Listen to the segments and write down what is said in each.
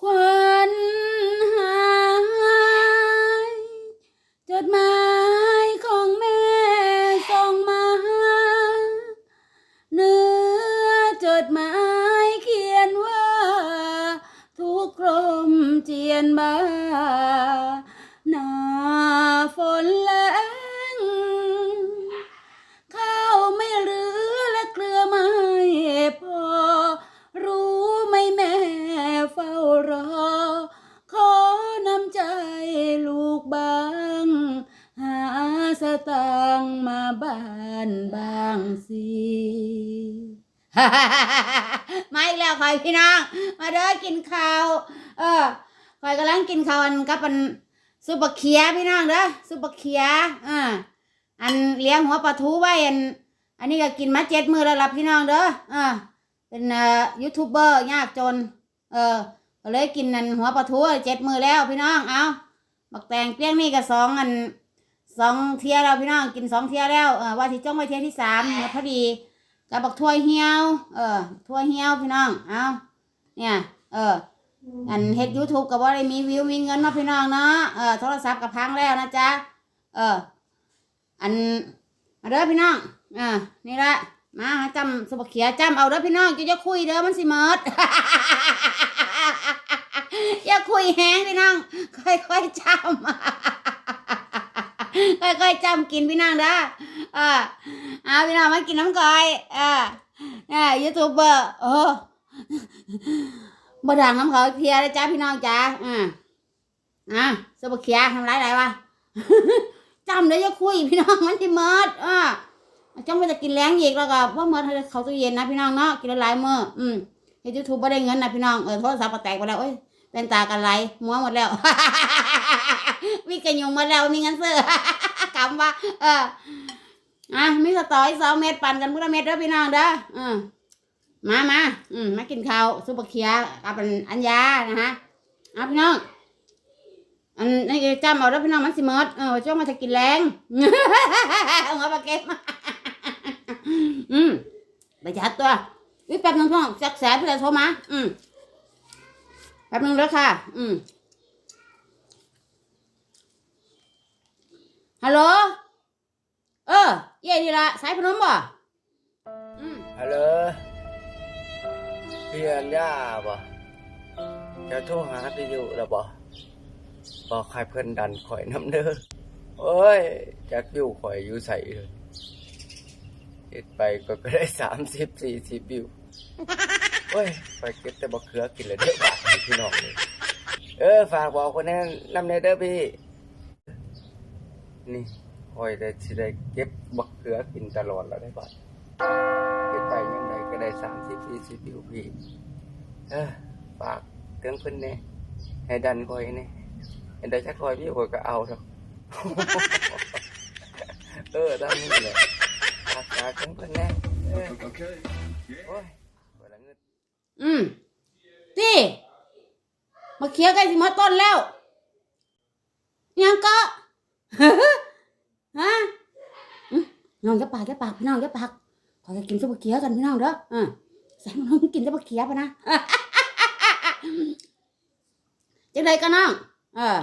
ควันหาย จดหมายของแม่ส่งมา เนื้อจดหมายเขียนว่า ทุกกลมเจียนบา มาอีกแล้วคอยพี่น้อง มาเด้อกินข้าว เออคอยกำลังกินข้าวอันกับอันซุปเปอร์เคียพี่น้องเด้อซุปเปอร์เคียอ่าอันเลี้ยงหัวปลาทูไว้อัน อันนี้ก็กินมาเจ็ดมือแล้วล่ะพี่น้องเด้ออ่าเป็นเอ่อยูทูบเบอร์ยากจน เออก็เลยกินอันหัวปลาทูเจ็ดมือแล้วพี่น้องเอาบักแตงเปี้ยงนี่ก็สองอันสองเทียแล้วพี่น้องกินสองเทียแล้วเออว่าที่จ้องไว้เทียที่สามพอดี กับบักถ้วยเหี่ยว เออถ้วยเหี่ยวพี่น้อง เอาเนี่ย เออ อันเฮ็ดยูทูบก็บ่ได้มีวิวมีเงินเนาะพี่น้องเนาะ เออโทรศัพท์ก็พังแล้วนะจ๊ะ เออ อันมาเด้อพี่น้องอ่านี่ละมาหาจำสุบเขียจำเอาเด้อพี่น้องจะจะคุยเด้อมันสิเมิดอย่าคุยแห้งพี่น้อง ค่อยๆจำ ค่อยๆจำกินพี่น้องเด้อเออเอาพี่น้องมากินน้ำก่อยเออเนี่ยยูทูบเบอร์โอ้บ่ดังน้ำเขาเพียเลยจ้าพี่น้องจ้าอ่าอะสบเขียทำไรไรวะจำได้จะคุยพี่น้องมันที่เมิดอ่าจ้องไปจะกินแรงอีกแล้วก็ว่าเมิดให้เขาตู้เย็นนะพี่น้องเนาะกินละหลายเมื้ออืมเฮ็ดยูทูบบ่ได้เงินนะพี่น้องเออโทรศัพท์ก็แตกไปแล้วเอ้ยเป็นตากันไหลมัวหมดแล้ว มีกระยงมดแล้วมีเงินซื้อกำว่า เอออะมีสตออีกสองเม็ดปั่นกันพุทธเม็ดเด้อพี่น้องเด้ออืมมามาอืมมากินข้าวซุปเปอร์เคียกับอันอัญญานะฮะอะพี่น้องอันนี้จำเอาแล้วพี่น้องมันสิเมิดเออช่วงมาจะกินแรงเอามาปลาเก็บอืมไปจัดตัววิแป๊บนึงพี่น้องจักแสนพี่เลยโทรมา อืมแป๊บนึงแล้วค่ะ อืม ฮัลโหล เออ เย่ดีละสายพนมบ่อืมฮัลโหลพี่อัญญาบ่จะโทรหาพี่อยู่แล้วบ่บอกใครเพิ่นดันข่อยน้ำเด้อโอ้ยจักอยู่ข่อยอยู่ใส่เลยเฮ็ดไปก็ก็ได้สามสิบสี่สิบวิวโอ้ยไปเก็บแต่บักเขือกินเลยเด้อบาทให้พี่น้องเลยเออ ฝากบอกคนนั้นนำในเด้อพี่ นี่ข่อยได้สิได้เก็บบักเขือกินตลอดแล้วได้บาทเฮ็ดไปยังไงก็ได้สามสิบสี่สิบวิวพี่เออฝากเตือนเพิ่นแหน่ยให้ดันคอยแหน่ยให้ได้จักคอยพี่คอยก็เอาเถอะเออด้านนี้แหละฝากฝากเตือนเพิ่นแน่เออโอ้ยเวลาเงินอืมตีมาเคลียร์กล้สิมาต้นแล้วยังก็ ฮะอืมน้องจะปากจะปากพี่น้องจะปากขอจะกินซุปเปอร์เคียร์กันพี่น้องเด้ออ่าใส่มันน้องกินซุปเปอร์เคียร์ปะนะจังไดกันน้องเออ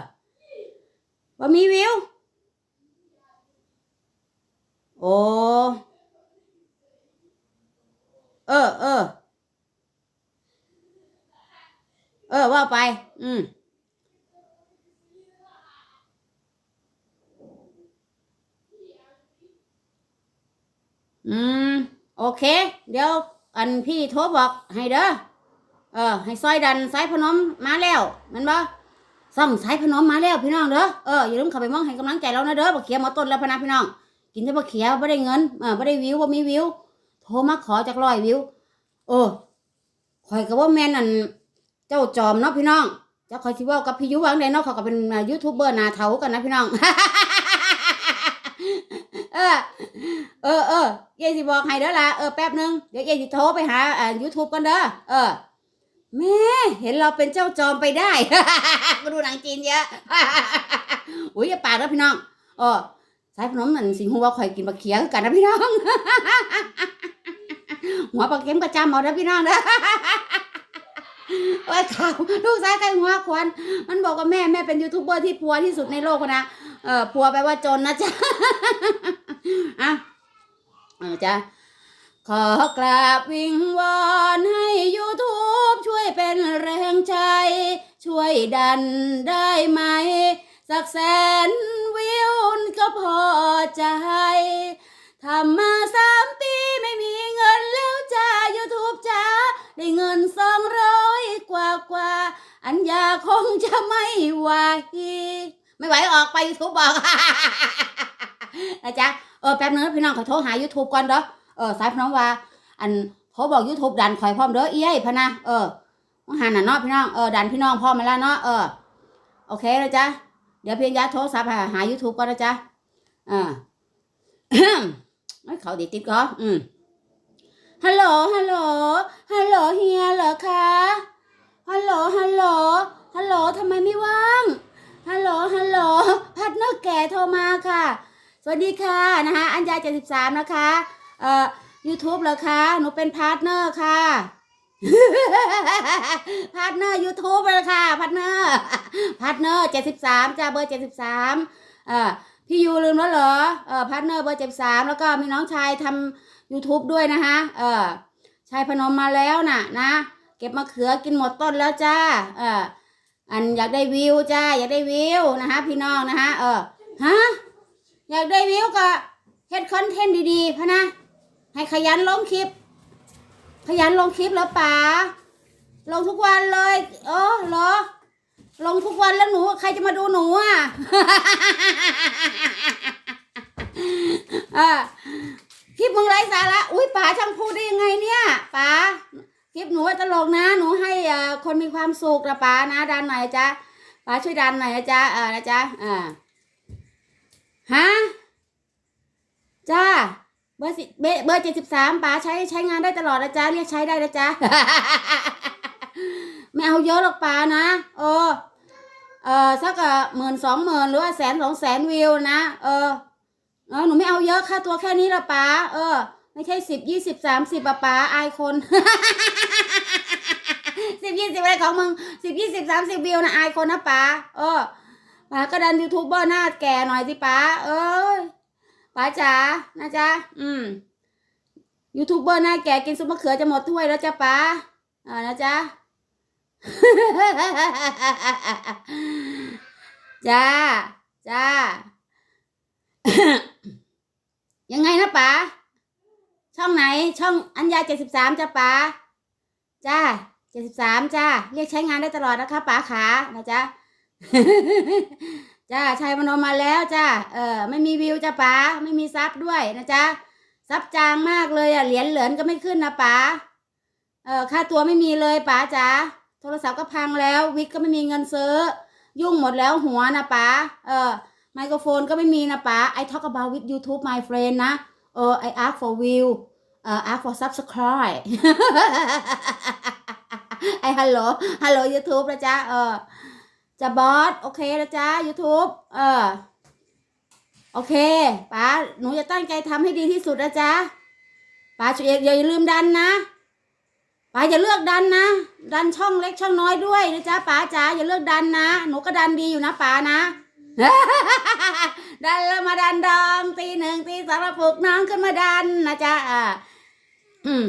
ว่ามีวิว โอ้เออเออเออว่าไป อืม อืม โอเค เดี๋ยว อันพี่โทรบอกให้เด้อเออ ให้ซอยดันสายพนมมาแล้วมันบ่ซ่อมสายพนมมาแล้วพี่น้องเด้อเอออย่าลืมเข้าไปมองให้กำลังใจเรานะเด้อบักเขียมาต้นแล้วพนะพี่น้อง กินแต่บักเขียบ่ได้เงินเออบ่ได้วิวบ่ามีวิว โทรมาขอจากร้อยวิวเออข่อยก็ว่าแม่นอั่นเจ้าจอมเนาะพี่น้องเจ้าข่อยสิเว้ากับพี่ยุวางได้เนาะเขาก็เป็นยูทูบเบอร์นาเฒ่ากันนะพี่น้อง เออ เออเออเยายสิบอกให้เด้อล่ะเออแป๊บนึงเดี๋ยวเยายสิโทรไปหาอ่ายูทูบกันเด้อเออแม่เห็นเราเป็นเจ้าจอมไปได้ ก็ดูหนังจีนเยอะอุ้ยอย่าปากแล้วพี่น้องเออสายพนมนั่นสิงหัวข่อยกินบักเขียคือกันนะพี่น้อง หัวปลาเค็มประจำเอาเด้อพี่น้องเด้อว่าข่าวลูกสายใครหัวควันมันบอกว่าแม่แม่เป็นยูทูบเบอร์ที่พัวที่สุดในโลกนะเออพัวแปลว่าจนนะจ๊ะ อะเออจ้ะขอกราบวิงวอนให้ YouTube ช่วยเป็นแรงใจ ช่วยดันได้ไหม สักแสนวิวก็พอใจทำมาสามปีไม่มีเงินแล้วจ้า YouTube จ้า ได้เงินสองร้อยกว่ากว่า อัญญาคงจะไม่ไหว ไม่ไหวออกไป YouTube บอกนะจ๊ะ เออแป๊บนึงพี่น้องขอโทรหา YouTube ก่อนเด้อเออสายพี่น้องว่า อันโทรบอก YouTube ดันข่อยพร้อมเด้อเอี้ยพะนะเออมาหาหน่ะเนาะพี่น้องเออดันพี่น้องพร้อมมาแล้วเนาะเออโอเคนะจ๊ะเดี๋ยวเพียงยาโทรศัพท์หาหา YouTube ก่อนนะจ๊ะเอ่าไม่เขาดีติดก็อืมฮัลโหลฮัลโหลฮัลโหลเฮียเหรอคะฮัลโหลฮัลโหลฮัลโหลทำไมไม่ว่าง ฮัลโหล ฮัลโหล พัดเนอร์แก่โทรมาค่ะ สวัสดีค่ะนะคะอัญญาเจ็ดสิบสามนะคะเอ่อ YouTube เหรอคะหนูเป็นพาร์ทเนอร์ค่ะพาร์ทเนอร์ YouTube เลยค่ะพาร์ทเนอร์พาร์ทเนอร์เจ็ดสิบสามจ้าเบอร์เจ็ดสิบสามเอ่อพี่ยูลืมแล้วเหรอเออพาร์ทเนอร์เบอร์เจ็ดสามแล้วก็มีน้องชายทำ YouTube ด้วยนะคะเออชายพนมมาแล้วน่ะนะเก็บมะเขือกินหมดต้นแล้วจ้าเอออันอยากได้วิวจ้าอยากได้วิวนะคะพี่น้องนะคะเออฮะ อยากได้วิวก็เฮ็ดคอนเทนต์ดีๆพะนะ ให้ขยันลงคลิป ขยันลงคลิปแล้วป๋าลงทุกวันเลยเออเหรอ ลงทุกวันแล้วหนู ใครจะมาดูหนูอะคลิปมึงไร้สาระอุ้ยป๋าช่างพูดได้ยังไงเนี่ยป๋าคลิปหนูตลกนะ หนูให้คนมีความสุขนะป๋านะดันหน่อยจ๊ะป๋าช่วยดันหน่อยนะจ๊ะเออนะจ๊ะอ่า ฮะ จ้า เบอร์สิเบเบอร์เจ็ดสิบสามป๋าใช้ใช้งานได้ตลอดนะจ๊ะ เรียกใช้ได้นะจ๊ะ ไม่เอาเยอะหรอกป๋านะ เออ เออสักหมื่นสองหมื่นหรือว่าแสนสองแสนวิวนะ เออ เออ หนูไม่เอาเยอะค่าตัวแค่นี้ละป๋า เออ ไม่ใช่สิบยี่สิบสามสิบอะป๋าอายคนสิบยี่สิบอะไรของมึงสิบยี่สิบสามสิบวิวนะอายคนนะป๋า เออ ป๋าก็ดันยูทูบเบอร์หน้าแก่หน่อยสิป๋าเอ้ยป๋าจ๋านะจ๊ะอืมยูทูบเบอร์หน้าแก่กินซุปมะเขือจะหมดถ้วยแล้วจ้ะป๋าเออนะจ๊ะจ้าจ้ายังไงนะป๋าช่องไหนช่องอัญญาเจ็ดสิบสามจ้าป๋าจ้าเจ็ดสิบสามจ้าเรียกใช้งานได้ตลอดนะคะป๋าขานะจ๊ะ จ้าชัยมโนมาแล้วจ้าเออไม่มีวิวจ้าป๋าไม่มีซับด้วยนะจ๊ะซับจางมากเลยอะเหรียญเหลือนก็ไม่ขึ้นนะป๋าเออค่าตัวไม่มีเลยป๋าจ๋าโทรศัพท์ก็พังแล้ว วิกก็ไม่มีเงินซื้อ ยุ่งหมดแล้วหัวนะป๋าเออไมโครโฟนก็ไม่มีนะป๋า I talk about with YouTube my friend นะเออ I ask for view เอ่อ ask for subscribe ไอฮัลโหลฮัลโหล YouTube นะจ๊ะเออ จะบอสโอเคนะจ๊ะ YouTube เออ โอเคป๋าหนูจะตั้งใจทำให้ดีที่สุดนะจ๊ะป๋าช่วยอย่าลืมดันนะป๋าอย่าเลือกดันนะ ดันช่องเล็กช่องน้อยด้วยนะจ๊ะป๋าจ๋าอย่าเลือกดันนะ หนูก็ดันดีอยู่นะป๋านะดันแล้วมาดันดองตีหนึ่งตีสองมาปลุกน้องขึ้นมาดันนะจ๊ะอ่าอืม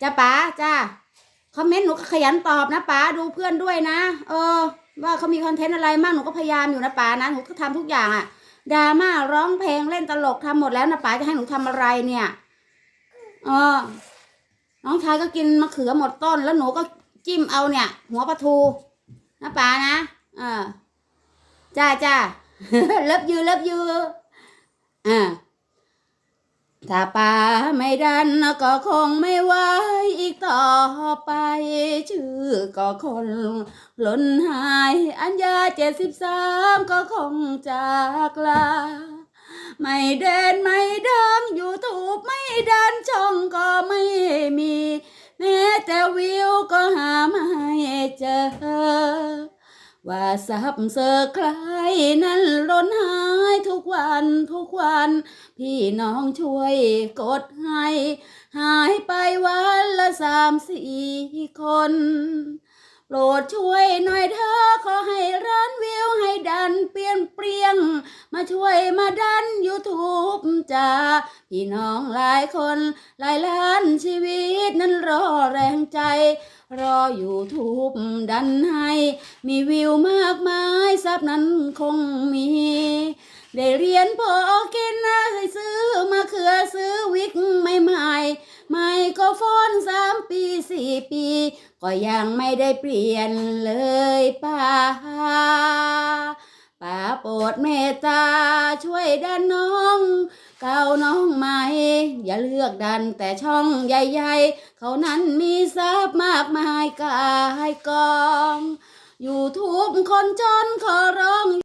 จ้าป๋าจ้าคอมเมนต์หนูขยันตอบนะป๋าดูเพื่อนด้วยนะ เออ ว่าเขามีคอนเทนต์อะไรมากหนูก็พยายามอยู่นะป๋านะหนูก็ทำทุกอย่างอะดราม่าร้องเพลงเล่นตลกทำหมดแล้วนะป๋าจะให้หนูทำอะไรเนี่ยเออน้องชายก็กินมะเขือหมดต้น แล้วหนูก็จิ้มเอาเนี่ย หัวปลาทูนะป๋านะเออจ้าจ้าเลิฟยูเลิฟยูอ่าถ้าป่าไม่ดันก็คงไม่ไหว ไปชื่อก็คนหล่นหาย อัญญาเจ็ดสิบสามก็คงจากลา ไม่เด่นไม่ดังยูทูบไม่ดันช่องก็ไม่มี แม้แต่วิวก็หาไม่เจอ ว่าซับเซอร์ใครนั้นล้นหายทุกวันทุกวัน พี่น้องช่วยกดให้ หายไปวันละสามสี่คน โปรดช่วยหน่อยเธอขอให้ร้านวิวให้ดันเปลี่ยนเปรียง มาช่วยมาดันยูทูบจ้าพี่น้องหลายคนหลายล้านชีวิตนั้นรอแรงใจ รอยูทูบดันให้ มีวิวมากมายทรัพย์นั้นคงมี ได้เรียนพอกินนะได้ซื้อมาเขือซื้อวิกไม่ใหม่ๆไม่ก็ฟอนสามปีสี่ปี ก็ยังไม่ได้เปลี่ยนเลยป้า ป้าโปรดเมตตาช่วยดันน้องเก่าน้องใหม่ อย่าเลือกดันแต่ช่องใหญ่ๆ เขานั้นมีทรัพย์มากมายกายกอง อยู่ทุกคนจนขอร้อง